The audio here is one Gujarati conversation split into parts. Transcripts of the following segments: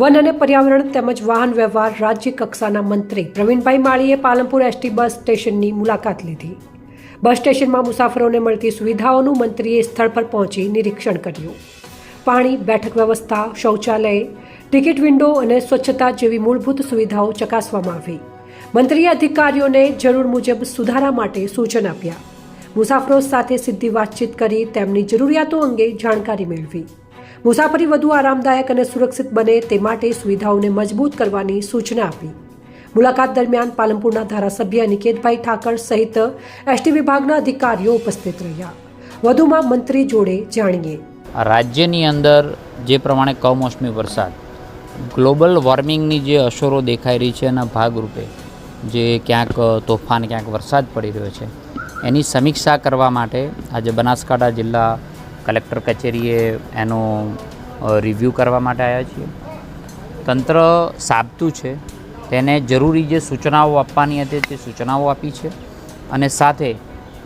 વન અને પર્યાવરણ તેમજ વાહન વ્યવહાર રાજ્ય કક્ષાના મંત્રી પ્રવીણભાઈ માળીએ પાલનપુર એસટી બસ સ્ટેશનની મુલાકાત લીધી. બસ સ્ટેશનમાં મુસાફરોને મળતી સુવિધાઓનું મંત્રીએ સ્થળ પર પહોંચી નિરીક્ષણ કર્યું. પાણી, બેઠક વ્યવસ્થા, શૌચાલય, ટિકિટ વિન્ડો અને સ્વચ્છતા જેવી મૂળભૂત સુવિધાઓ ચકાસવામાં આવી. મંત્રીએ અધિકારીઓને જરૂર મુજબ સુધારા માટે સૂચન આપ્યા. મુસાફરો સાથે સીધી વાતચીત કરી તેમની જરૂરિયાતો અંગે જાણકારી મેળવી. મુસાફરી વધુ આરામદાયક અને સુરક્ષિત બને તે માટે સુવિધાઓને મજબૂત કરવાની સૂચના આપી. મુલાકાત દરમિયાન પાલનપુરના ધારાસભ્ય નિકેતભાઈ ઠાકર સહિત એસટી વિભાગના અધિકારીઓ ઉપસ્થિત રહ્યા. વધુમાં મંત્રી જોડે જાણીએ. રાજ્યની અંદર જે પ્રમાણે કમોસમી વરસાદ, ગ્લોબલ વોર્મિંગની જે અસરો દેખાઈ રહી છે એના ભાગરૂપે જે ક્યાંક તોફાન, ક્યાંક વરસાદ પડી રહ્યો છે, એની સમીક્ષા કરવા માટે આજે બનાસકાંઠા જિલ્લા કલેક્ટર કચેરીએ એનો રિવ્યૂ કરવા માટે આવ્યા છીએ. તંત્ર સાબતું છે. તેને જરૂરી જે સૂચનાઓ આપવાની હતી તે સૂચનાઓ આપી છે. અને સાથે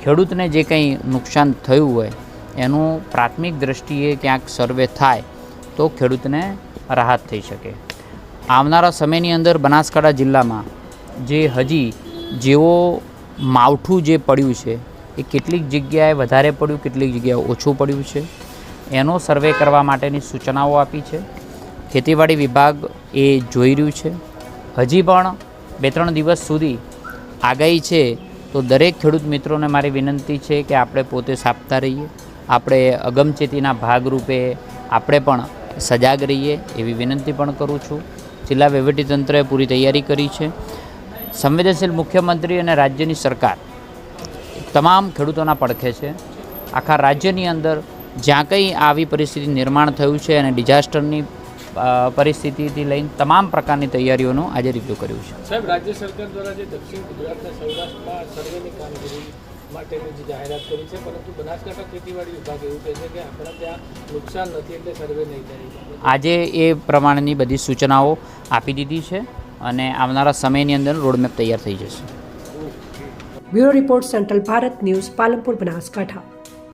ખેડૂતને જે કંઈ નુકસાન થયું હોય, એનું પ્રાથમિક દ્રષ્ટિએ ક્યાંક સર્વે થાય, તો ખેડૂતને રાહત થઈ શકે. આવનારા સમયની અંદર બનાસકાંઠા જિલ્લામાં જે હજી જેવો માવઠું જે પડ્યું છે એ કેટલીક જગ્યાએ વધારે પડ્યું, કેટલીક જગ્યાએ ઓછું પડ્યું છે. એનો સર્વે કરવા માટેની સૂચનાઓ આપી છે. ખેતીવાડી વિભાગ એ જોઈ રહ્યું છે. હજી પણ બે ત્રણ દિવસ સુધી આગાહી છે, તો દરેક ખેડૂત મિત્રોને મારી વિનંતી છે કે આપણે પોતે સાપતા રહીએ. આપણે અગમચેતીના ભાગરૂપે આપણે પણ સજાગ રહીએ એવી વિનંતી પણ કરું છું. જિલ્લા વહીવટીતંત્રએ પૂરી તૈયારી કરી છે. સંવેદનશીલ મુખ્યમંત્રી અને રાજ્યની સરકાર તમામ ખેડૂતોના પડખે છે. આખા રાજ્યની અંદર જ્યાં કંઈ આવી પરિસ્થિતિ નિર્માણ થયું છે અને ડિઝાસ્ટરની પરિસ્થિતિથી લઈને તમામ પ્રકારની તૈયારીઓનું આજે રિવ્યુ કર્યું છે. સાહેબ રાજ્ય સરકાર દ્વારા જે દક્ષિણ ગુજરાતના સૌરાષ્ટ્રમાં સર્વેની કામગીરી માટેની જે જાહેરાત કરી છે પરંતુ બનાસકાંઠા ખેતીવાડી વિભાગ એવું કહે છે કે આપણા ત્યાં નુકસાન નથી એટલે સર્વે નહીં થાય. આજે એ પ્રમાણેની બધી સૂચનાઓ આપી દીધી છે અને આવનારા સમયની અંદર રોડમેપ તૈયાર થઈ જશે. Bureau report central Bharat news Palanpur Banaskantha.